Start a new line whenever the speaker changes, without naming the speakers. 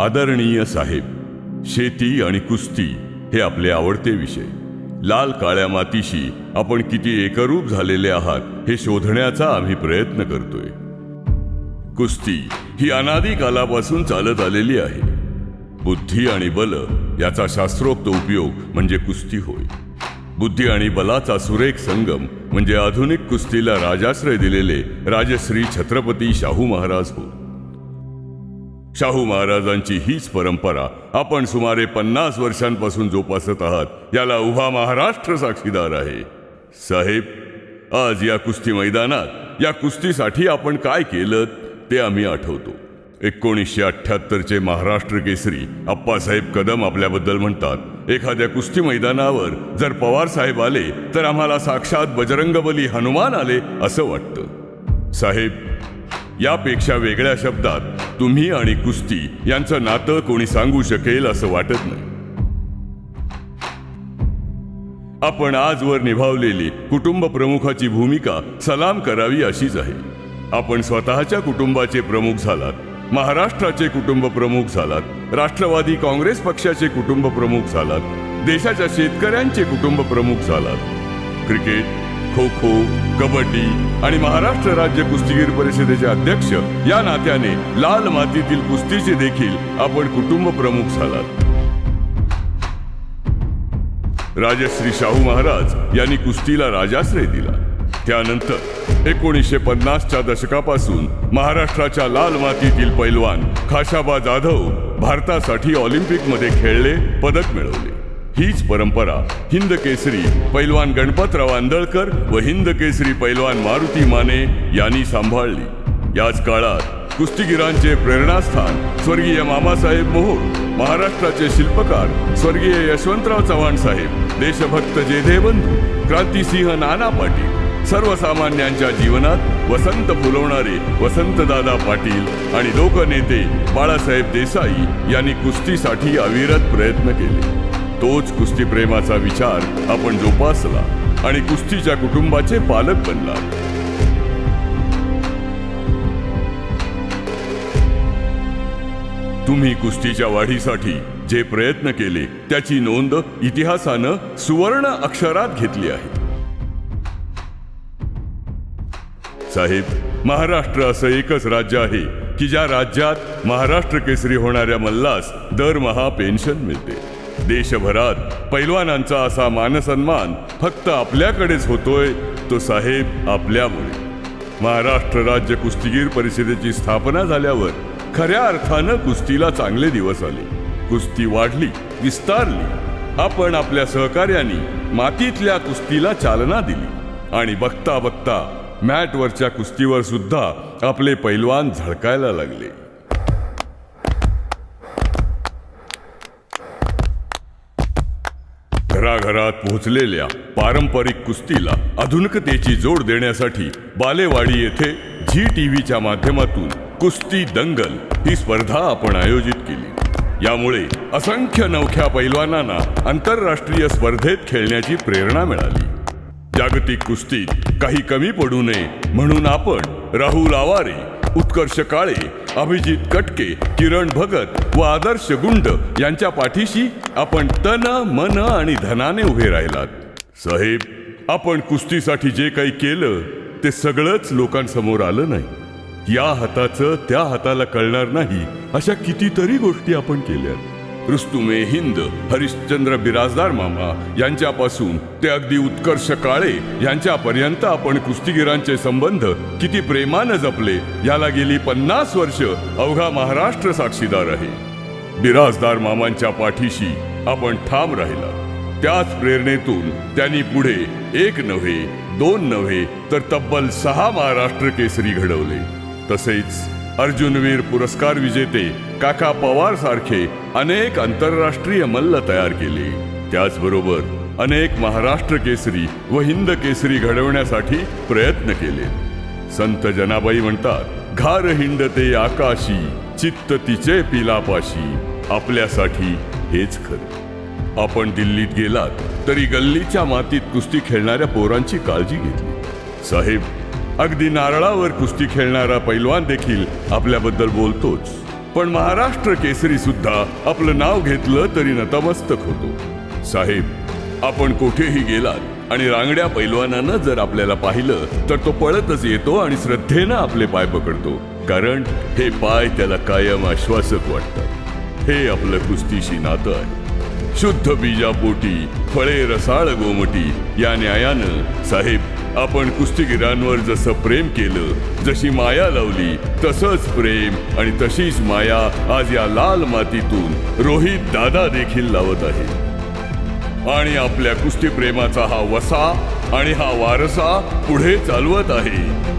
आदरणीय साहेब शेती आणि कुस्ती हे आपले आवडते विषय. लाल काळ्या मातीशी आपण किती एकरूप झालेले आहात हे शोधण्याचा आम्ही प्रयत्न करतोय. कुस्ती ही अनादी कालापासून चालत आलेली आहे. बुद्धी आणि बल याचा शास्त्रोक्त उपयोग म्हणजे कुस्ती होय. बुद्धी आणि बलाचा सुरेख संगम म्हणजे आधुनिक कुस्तीला राजाश्रय दिलेले राजश्री छत्रपती शाहू महाराज होत शाहू महाराजांची हीच परंपरा आपण सुमारे पन्नास वर्षांपासून जोपासत आहात. याला उभा महाराष्ट्र साक्षीदार आहे. साहेब आज या कुस्ती मैदानात या कुस्तीसाठी आपण काय केलं ते आम्ही आठवतो. एकोणीसशे अठ्ठ्याहत्तरचे महाराष्ट्र केसरी अप्पासाहेब कदम आपल्याबद्दल म्हणतात एखाद्या कुस्ती मैदानावर जर पवार साहेब आले तर आम्हाला साक्षात बजरंगबली हनुमान आले असं वाटतं. साहेब यापेक्षा वेगळ्या शब्दात तुम्ही आणि कुस्ती यांचं नातं कोणी सांगू शकेल असं वाटत नाही. आपण आजवर निभावलेली कुटुंब प्रमुखाची भूमिका सलाम करावी अशीच आहे. आपण स्वतःच्या कुटुंबाचे प्रमुख झालात महाराष्ट्राचे कुटुंब प्रमुख झालात राष्ट्रवादी काँग्रेस पक्षाचे कुटुंब प्रमुख झालात देशाच्या शेतकऱ्यांचे कुटुंब प्रमुख झालात. क्रिकेट खो खो कबड्डी आणि महाराष्ट्र राज्य कुस्तीगीर परिषदेचे अध्यक्ष या नात्याने लाल मातीतील कुस्तीचे देखील आपण कुटुंब प्रमुख झालात. राजश्री शाहू महाराज यांनी कुस्तीला राजाश्रय दिला. त्यानंतर एकोणीसशे पन्नासच्या दशकापासून महाराष्ट्राच्या लाल मातीतील पैलवान खाशाबा जाधव भारतासाठी ऑलिम्पिकमध्ये खेळले पदक मिळवले. हीच परंपरा. हिंद केसरी पैलवान गणपतराव आंदळकर व हिंद केसरी पैलवान मारुती माने यांनी सांभाळली. याच काळात कुस्तीगिरांचे प्रेरणास्थान स्वर्गीय मामासाहेब मोहोळ महाराष्ट्राचे शिल्पकार स्वर्गीय यशवंतराव चव्हाण साहेब देशभक्त जेधे बंधू क्रांतिसिंह नाना पाटील सर्वसामान्यांच्या जीवनात वसंत फुलवणारे वसंतदादा पाटील आणि लोकनेते बाळासाहेब देसाई यांनी कुस्तीसाठी अविरत प्रयत्न केले. तोच कुस्ती प्रेमाचा विचार आपण जोपासला आणि कुस्तीच्या कुटुंबाचे पालक बनला. तुम्ही कुस्तीच्या वाढीसाठी जे प्रयत्न केले त्याची नोंद इतिहासानं सुवर्ण अक्षरात घेतली आहे. साहेब महाराष्ट्र असं एकच राज्य आहे की ज्या राज्यात महाराष्ट्र केसरी होणाऱ्या मल्लास दरमहा पेन्शन मिळते. देशभरात पैलवानांचा असा मानसन्मान फक्त आपल्याकडेच होतोय तो साहेब आपल्यामुळे. महाराष्ट्र राज्य कुस्तीगीर परिषदेची स्थापना झाल्यावर खऱ्या अर्थानं कुस्तीला चांगले दिवस आले. कुस्ती वाढली विस्तारली. आपण आपल्या सहकार्याने मातीतल्या कुस्तीला चालना दिली. आणि बघता बघता मॅटवरच्या कुस्तीवर सुद्धा आपले पैलवान झळकायला लागले. घराघरात पोहोचलेल्या पारंपरिक कुस्तीला आधुनिकतेची जोड देण्यासाठी बालेवाडी येथे झी टीव्हीच्या माध्यमातून कुस्ती दंगल ही स्पर्धा आपण आयोजित केली. यामुळे असंख्य नवख्या पैलवानांना आंतरराष्ट्रीय स्पर्धेत खेळण्याची प्रेरणा मिळाली. जागतिक कुस्तीत काही कमी पडू नये म्हणून आपण राहुल आवारे उत्कर्ष काळे अभिजित कटके किरण भगत व आदर्श गुंड यांच्या पाठीशी आपण तन मन आणि धनाने उभे राहिलात. साहेब आपण कुस्तीसाठी जे काही केलं ते सगळंच लोकांसमोर आलं नाही. या हाताचं त्या हाताला कळणार नाही अशा कितीतरी गोष्टी आपण केल्या रुस्तुमे हिंद हरिश्चंद्र बिराजदार मामा यांच्यापासून ते अगदी उत्कर्ष काळे यांच्यापर्यंत आपण कुस्तीगिरांचे संबंध किती प्रेमानं जपले याला गेली पन्नास वर्ष अवघा महाराष्ट्र साक्षीदार आहे. बिराजदार मामांच्या पाठीशी आपण ठाम राहिला. त्याच प्रेरणेतून त्यांनी पुढे एक नव्हे दोन नव्हे तर तब्बल सहा महाराष्ट्र केसरी घडवले. तसेच अर्जुनवीर पुरस्कार विजेते काका पवार सारखे अनेक आंतरराष्ट्रीय मल्ल तयार केले. त्याचबरोबर अनेक महाराष्ट्र केसरी व हिंद केसरी घडवण्यासाठी प्रयत्न केले. संत जनाबाई म्हणतात घार हिंडते आकाशी चित्त तिचे पिलापाशी. आपल्यासाठी हेच खरं. आपण दिल्लीत गेलात तरी गल्लीच्या मातीत कुस्ती खेळणाऱ्या पोरांची काळजी घेतली. साहेब अगदी नारळावर कुस्ती खेळणारा पैलवान देखील आपल्याबद्दल बोलतोच. पण महाराष्ट्र केसरी सुद्धा आपलं नाव घेतलं तरी नतमस्तक होतो. साहेब आपण कोठेही गेलात आणि रांगड्या पैलवानानं जर आपल्याला पाहिलं तर तो पळतच येतो आणि श्रद्धेनं आपले पाय पकडतो. कारण हे पाय त्याला कायम आश्वासक वाटतात. हे आपलं कुस्तीशी नातं आहे. शुद्ध बीजापोटी फळे रसाळ गोमटी या न्यायानं साहेब आपण कुस्तीगिरांवर जसं प्रेम केलं जशी माया लावली तसंच प्रेम आणि तशीच माया आज या लाल मातीतून रोहित दादा देखील लावत आहे. आणि आपल्या कुस्ती प्रेमाचा हा वसा आणि हा वारसा पुढे चालवत आहे.